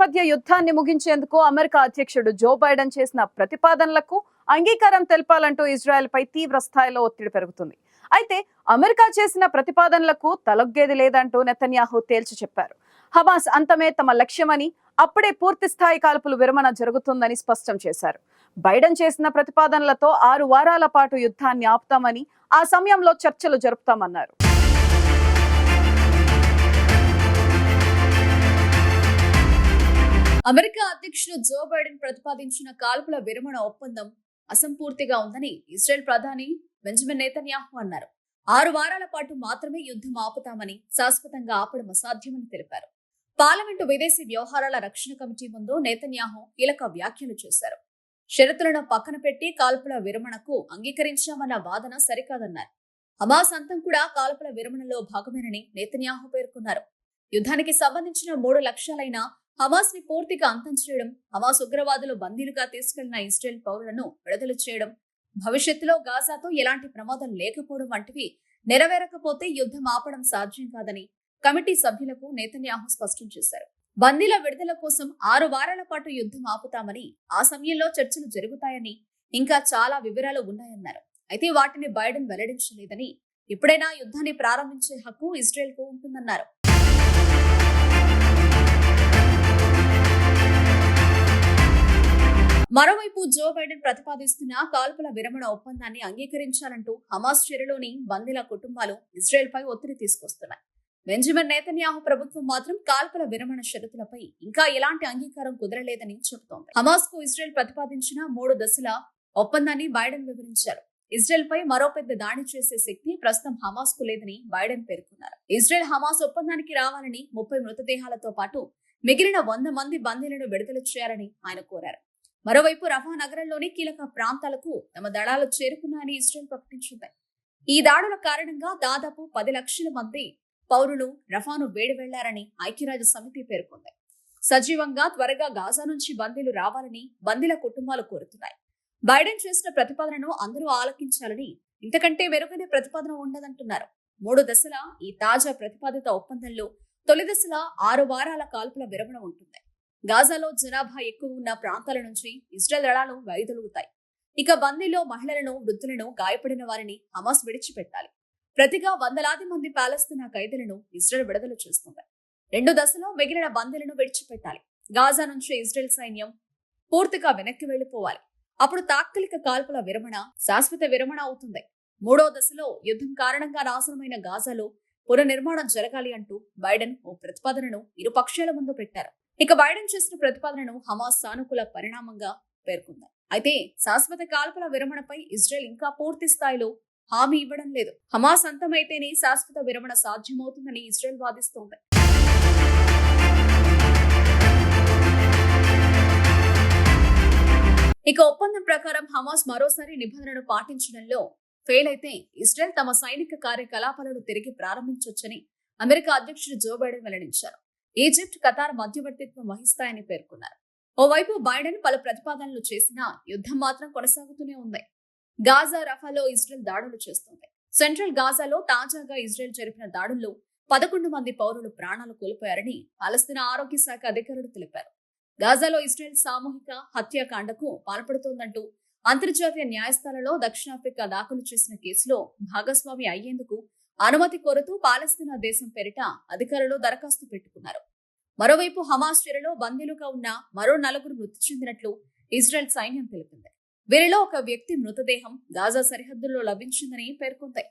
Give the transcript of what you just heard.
మధ్య యుద్ధాన్ని ముగించేందుకు అమెరికా అధ్యక్షుడు జో బైడెన్ చేసిన ప్రతిపాదనలకు అంగీకారం తెలపాలంటూ ఇజ్రాయెల్ పై తీవ్ర స్థాయిలో ఒత్తిడి పెరుగుతుంది. అయితే అమెరికా చేసిన ప్రతిపాదనలకు తలొగ్గేది లేదంటూ నెతన్యాహు తేల్చి చెప్పారు. హమాస్ అంతమే తమ లక్ష్యమని అప్పుడే పూర్తి స్థాయి కాల్పులు విరమణ జరుగుతుందని స్పష్టం చేశారు. బైడెన్ చేసిన ప్రతిపాదనలతో ఆరు వారాల పాటు యుద్ధాన్ని ఆపుతామని ఆ సమయంలో చర్చలు జరుపుతామన్నారు. అమెరికా అధ్యక్షుడు జో బైడెన్ ప్రతిపాదించిన కాల్పుల విరమణ ఒప్పందం అసంపూర్తిగా ఉందని ఇస్రాయెల్ ప్రధాని బెంజమిన్ నేతన్యాహు అన్నారు. ఆరు వారాల పాటు మాత్రమే యుద్ధం ఆపుతామని శాశ్వతంగా ఆపడం అసాధ్యమని తెలిపారు. పార్లమెంటు విదేశీ వ్యవహారాల రక్షణ కమిటీ ముందు నేతన్యాహు కీలక వ్యాఖ్యలు చేశారు. షరతులను పక్కన పెట్టి కాల్పుల విరమణకు అంగీకరించామన్న వాదన సరికాదన్నారు. హమాస్ అంతం కూడా కాల్పుల విరమణలో భాగమేనని నేతన్యాహు పేర్కొన్నారు. యుద్ధానికి సంబంధించిన మూడు లక్ష్యాలైన హమాస్ని పూర్తిగా అంతం చేయడం హమాస్ ఉగ్రవాదులు బందీలుగా తీసుకెళ్ళిన ఇస్రాయెల్ పౌరులను విడుదల చేయడం భవిష్యత్తులో గాజాతో ఎలాంటి ప్రమాదం లేకపోవడం వంటివి నెరవేరకపోతే యుద్ధం ఆపడం సాధ్యం కాదని కమిటీ సభ్యులకు నేతన్యాహు స్పష్టం చేశారు. బందీల విడుదల కోసం ఆరు వారాల పాటు యుద్ధం ఆపుతామని ఆ సమయంలో చర్చలు జరుగుతాయని ఇంకా చాలా వివరాలు ఉన్నాయన్నారు. అయితే వాటిని బైడెన్ వెల్లడించలేదని ఎప్పుడైనా యుద్ధాన్ని ప్రారంభించే హక్కు ఇస్రాయెల్కు ఉంటుందన్నారు. మరోవైపు జో బైడెన్ ప్రతిపాదిస్తున్న కాల్పుల విరమణ ఒప్పందాన్ని అంగీకరించాలంటూ హమాస్ చెరలోని బందీల కుటుంబాలు ఇజ్రాయెల్పై ఒత్తిడి తీసుకొస్తున్నాయి. బెంజమిన్ నేతన్యాహు ప్రభుత్వం మాత్రం కాల్పుల విరమణ షరతులపై ఇంకా ఎలాంటి అంగీకారం కుదరలేదని చెబుతోంది. హమాస్కు ఇజ్రాయెల్ ప్రతిపాదించిన మూడు దశల ఒప్పందాన్ని బైడెన్ వివరించారు. ఇజ్రాయెల్ పై మరో పెద్ద దాడి చేసే శక్తి ప్రస్తుతం హమాస్కు లేదని బైడెన్ పేర్కొన్నారు. ఇజ్రాయెల్ హమాస్ ఒప్పందానికి రావాలని ముప్పై మృతదేహాలతో పాటు మిగిలిన వంద మంది బందీలను విడుదల చేయాలని ఆయన కోరారు. మరోవైపు రఫా నగరంలోని కీలక ప్రాంతాలకు తమ దళాలు చేరుకున్నాయని ఇస్రాయల్ ప్రకటించింది. ఈ దాడుల కారణంగా దాదాపు పది లక్షల మంది పౌరులు రఫాను వేడి వెళ్ళారని ఐక్యరాజ్య సమితి పేర్కొంది. సజీవంగా త్వరగా గాజా నుంచి బందీలు రావాలని బందీల కుటుంబాలు కోరుతున్నాయి. బైడెన్ చేసిన ప్రతిపాదనను అందరూ ఆలకించాలని ఇంతకంటే మెరుగైన ప్రతిపాదన ఉండదంటున్నారు మూడు దశల ఈ తాజా ప్రతిపాదిత ఒప్పందంలో తొలి దశల ఆరు వారాల కాల్పుల విరమణ ఉంటుంది. గాజాలో జనాభా ఎక్కువ ఉన్న ప్రాంతాల నుంచి ఇజ్రాయెల్ దళాలు వైదొలుగుతాయి. ఇక బందీలో మహిళలను వృద్ధులను గాయపడిన వారిని హమాస్ విడిచిపెట్టాలి. ప్రతిగా వందలాది మంది పాలస్తున్న ఖైదీలను ఇజ్రాయెల్ విడుదల చేస్తుంది. రెండు దశలో మిగిలిన బందీలను విడిచిపెట్టాలి. గాజా నుంచి ఇజ్రాయెల్ సైన్యం పూర్తిగా వెనక్కి వెళ్ళిపోవాలి అప్పుడు తాత్కాలిక కాల్పుల విరమణ శాశ్వత విరమణ అవుతుంది. మూడో దశలో యుద్ధం కారణంగా నాశనమైన గాజాలో పునర్నిర్మాణం జరగాలి అంటూ బైడెన్ ఓ ప్రతిపాదనను ఇరు పక్షాల ముందు పెట్టారు. ఇక బైడెన్ చేసిన ప్రతిపాదనను హమాస్ సానుకూల పరిణామంగా పేర్కొంది. అయితే శాశ్వత కాల్పుల విరమణపై ఇజ్రాయెల్ ఇంకా పూర్తి స్థాయిలో హామీ ఇవ్వడం లేదు. హమాస్ అంతమైతేనే శాశ్వత విరమణ సాధ్యమవుతుందని ఇజ్రాయెల్ వాదిస్తోంది. ఇక ఒప్పందం ప్రకారం హమాస్ మరోసారి నిబంధనను పాటించడంలో ఫెయిల్ అయితే ఇజ్రాయెల్ తమ సైనిక కార్యకలాపాలను తిరిగి ప్రారంభించొచ్చని అమెరికా అధ్యక్షుడు జో బైడెన్ వెల్లడించారు. ఈజిప్ట్ ఖతార్ మధ్యవర్తిత్వం వహిస్తాయని పేర్కొన్నారు. ఓవైపు బైడెన్ పలు ప్రతిపాదనలు చేసినా యుద్ధం మాత్రం కొనసాగుతూనే ఉంది. గాజా రఫాలో ఇజ్రాయెల్ దాడులు చేస్తోంది. సెంట్రల్ గాజాలో తాజాగా ఇజ్రాయెల్ జరిపిన దాడుల్లో పదకొండు మంది పౌరులు ప్రాణాలు కోల్పోయారని పాలస్తీనా ఆరోగ్య శాఖ అధికారులు తెలిపారు. గాజాలో ఇజ్రాయెల్ సామూహిక హత్యాకాండకు పాల్పడుతోందంటూ అంతర్జాతీయ న్యాయస్థానంలో దక్షిణాఫ్రికా దాఖలు చేసిన కేసులో భాగస్వామి అయ్యేందుకు అనుమతి కోరుతూ పాలస్తీనా దేశం పేరిట అధికారులు దరఖాస్తు పెట్టుకున్నారు. మరోవైపు హమాస్ చెరలో బందీలుగా ఉన్న మరో నలుగురు మృతి చెందినట్లు ఇజ్రాయెల్ సైన్యం తెలిపింది. వీరిలో ఒక వ్యక్తి మృతదేహం గాజా సరిహద్దుల్లో లభించిందని పేర్కొంది.